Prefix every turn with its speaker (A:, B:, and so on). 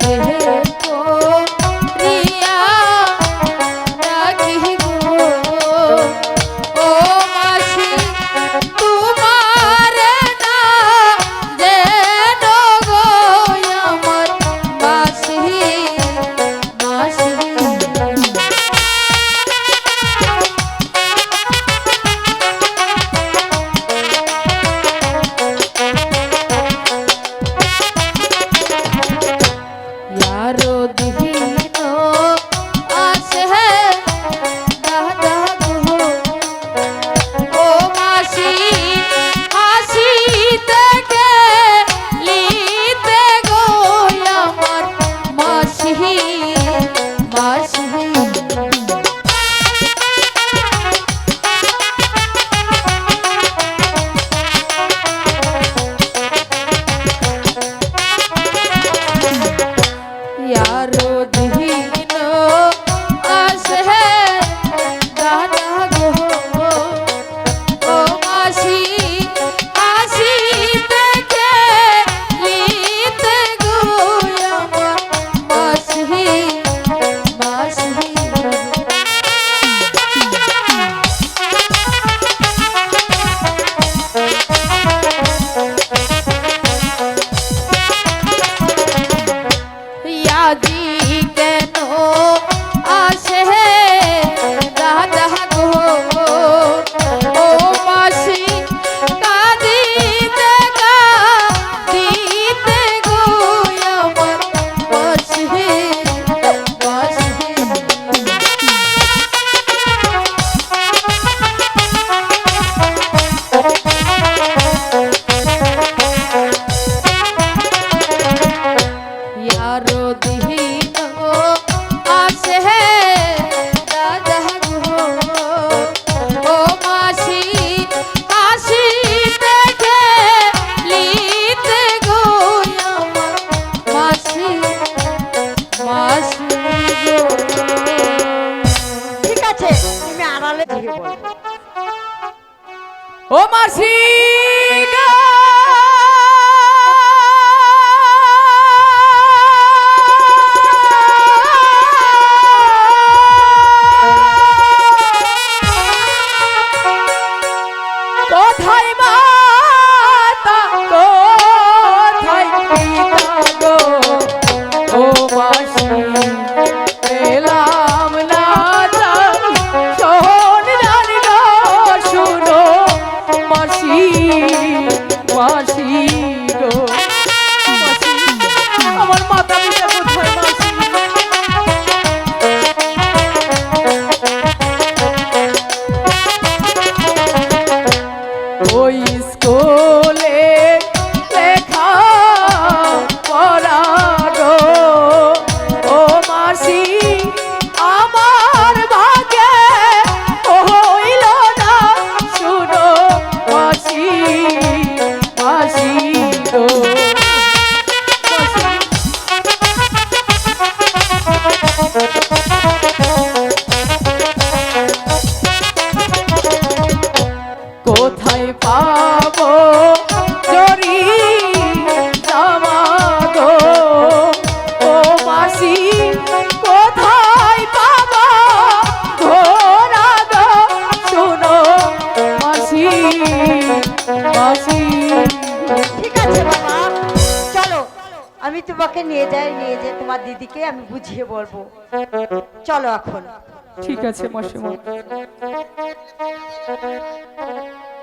A: দেহে ও মাসি
B: তোমাকে নিয়ে যাই নিয়ে যায়, তোমার দিদিকে আমি বুঝিয়ে বলব। চলো এখন।
A: ঠিক আছে মাসিমা